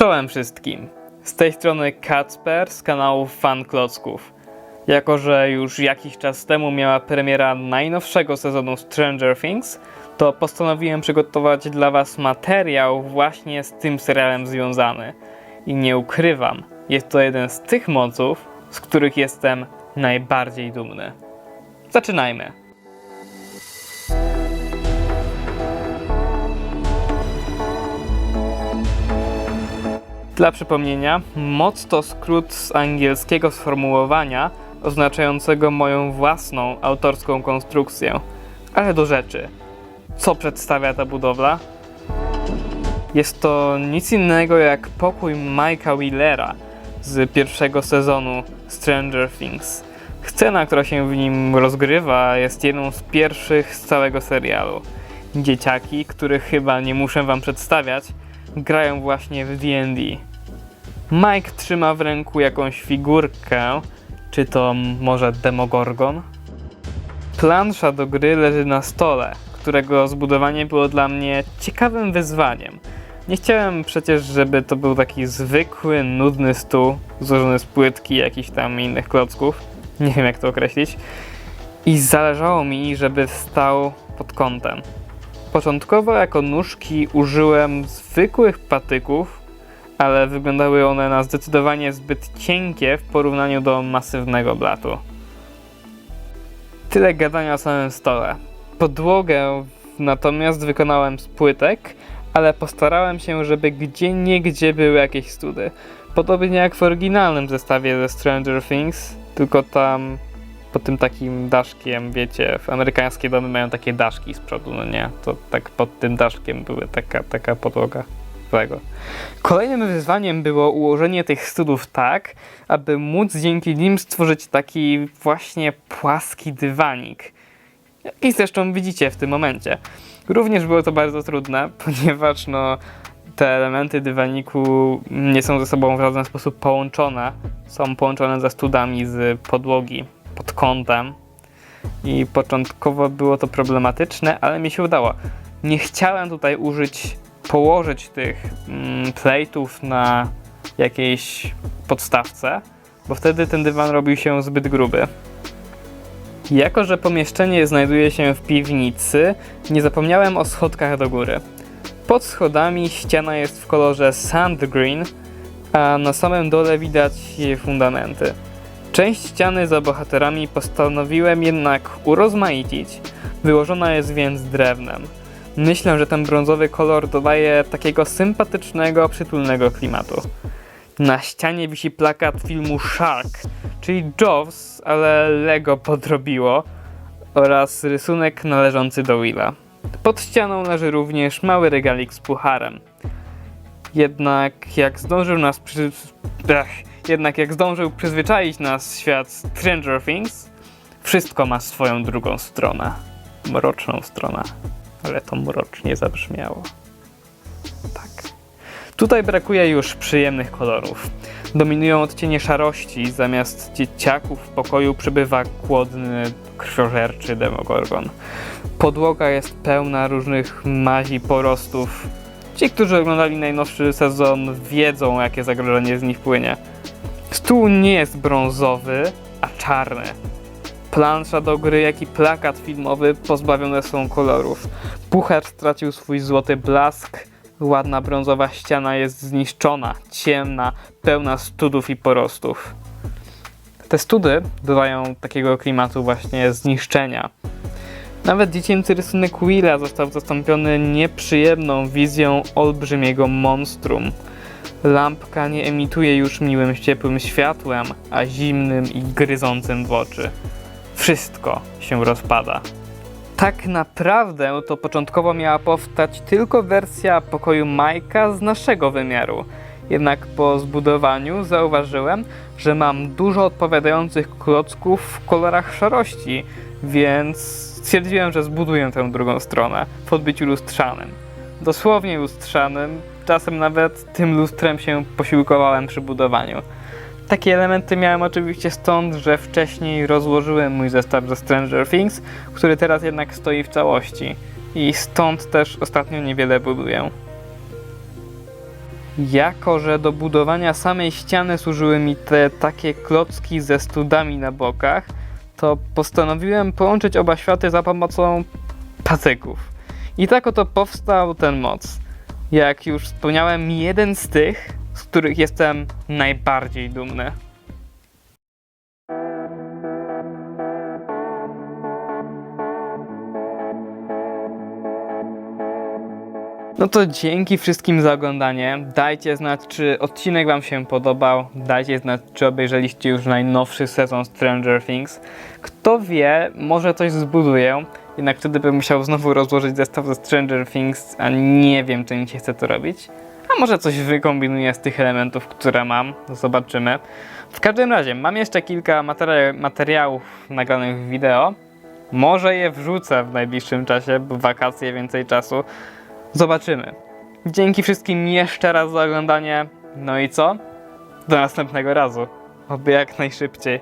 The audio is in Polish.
Czołem wszystkim. Z tej strony Kacper z kanału Fan Klocków. Jako, że już jakiś czas temu miała premiera najnowszego sezonu Stranger Things, to postanowiłem przygotować dla Was materiał właśnie z tym serialem związany. I nie ukrywam, jest to jeden z tych moców, z których jestem najbardziej dumny. Zaczynajmy. Dla przypomnienia, moc to skrót z angielskiego sformułowania oznaczającego moją własną autorską konstrukcję. Ale do rzeczy. Co przedstawia ta budowla? Jest to nic innego jak pokój Mike'a Wheelera z pierwszego sezonu Stranger Things. Scena, która się w nim rozgrywa, jest jedną z pierwszych z całego serialu. Dzieciaki, których chyba nie muszę wam przedstawiać, grają właśnie w D&D. Mike trzyma w ręku jakąś figurkę, czy to może Demogorgon? Plansza do gry leży na stole, którego zbudowanie było dla mnie ciekawym wyzwaniem. Nie chciałem przecież, żeby to był taki zwykły, nudny stół, złożony z płytki jakichś tam innych klocków. Nie wiem jak to określić. I zależało mi, żeby stał pod kątem. Początkowo jako nóżki użyłem zwykłych patyków, ale wyglądały one na zdecydowanie zbyt cienkie w porównaniu do masywnego blatu. Tyle gadania o samym stole. Podłogę natomiast wykonałem z płytek, ale postarałem się, żeby gdzie niegdzie były jakieś study. Podobnie jak w oryginalnym zestawie ze Stranger Things, tylko tam pod tym takim daszkiem, wiecie, w amerykańskie domy mają takie daszki z przodu, no nie? To tak pod tym daszkiem były taka, taka podłoga Kolejnym wyzwaniem było ułożenie tych studów tak, aby móc dzięki nim stworzyć taki właśnie płaski dywanik. I zresztą widzicie w tym momencie. Również było to bardzo trudne, ponieważ no, te elementy dywaniku nie są ze sobą w żaden sposób połączone. Są połączone ze studami z podłogi pod kątem. I początkowo było to problematyczne, ale mi się udało. Nie chciałem tutaj użyć, położyć tych mm, plate'ów na jakiejś podstawce, bo wtedy ten dywan robił się zbyt gruby. Jako, że pomieszczenie znajduje się w piwnicy, nie zapomniałem o schodkach do góry. Pod schodami ściana jest w kolorze sand green, a na samym dole widać jej fundamenty. Część ściany za bohaterami postanowiłem jednak urozmaicić, wyłożona jest więc drewnem. Myślę, że ten brązowy kolor dodaje takiego sympatycznego, przytulnego klimatu. Na ścianie wisi plakat filmu Shark, czyli Jaws, ale Lego podrobiło, oraz rysunek należący do Willa. Pod ścianą leży również mały regalik z pucharem. Jednak jak zdążył nas przy... Ech, jednak jak zdążył przyzwyczaić nas świat Stranger Things, wszystko ma swoją drugą stronę. Mroczną stronę. Ale to mrocznie zabrzmiało. Tak. Tutaj brakuje już przyjemnych kolorów. Dominują odcienie szarości, zamiast dzieciaków w pokoju przybywa głodny, krwiożerczy demogorgon. Podłoga jest pełna różnych mazi, porostów. Ci, którzy oglądali najnowszy sezon, wiedzą, jakie zagrożenie z nich płynie. Stół nie jest brązowy, a czarny. Plansza do gry, jak i plakat filmowy pozbawione są kolorów. Puchar stracił swój złoty blask, ładna brązowa ściana jest zniszczona, ciemna, pełna studów i porostów. Te study dodają takiego klimatu właśnie zniszczenia. Nawet dziecięcy rysunek Willa został zastąpiony nieprzyjemną wizją olbrzymiego monstrum. Lampka nie emituje już miłym, ciepłym światłem, a zimnym i gryzącym w oczy. Wszystko się rozpada. Tak naprawdę to początkowo miała powstać tylko wersja pokoju Majka z naszego wymiaru. Jednak po zbudowaniu zauważyłem, że mam dużo odpowiadających klocków w kolorach szarości, więc stwierdziłem, że zbuduję tę drugą stronę w odbyciu lustrzanym. Dosłownie lustrzanym, czasem nawet tym lustrem się posiłkowałem przy budowaniu. Takie elementy miałem oczywiście stąd, że wcześniej rozłożyłem mój zestaw ze Stranger Things, który teraz jednak stoi w całości. I stąd też ostatnio niewiele buduję. Jako, że do budowania samej ściany służyły mi te takie klocki ze studami na bokach, to postanowiłem połączyć oba światy za pomocą patyków. I tak oto powstał ten moc. Jak już wspomniałem, jeden z tych, z których jestem najbardziej dumny. No to dzięki wszystkim za oglądanie. Dajcie znać, czy odcinek Wam się podobał. Dajcie znać, czy obejrzeliście już najnowszy sezon Stranger Things. Kto wie, może coś zbuduję. Jednak wtedy bym musiał znowu rozłożyć zestaw ze Stranger Things, a nie wiem, czy mi się chce to robić. A może coś wykombinuję z tych elementów, które mam. Zobaczymy. W każdym razie, mam jeszcze kilka materi- materiałów nagranych w wideo. Może je wrzucę w najbliższym czasie, bo wakacje, więcej czasu. Zobaczymy. Dzięki wszystkim jeszcze raz za oglądanie. No i co? Do następnego razu. Oby jak najszybciej.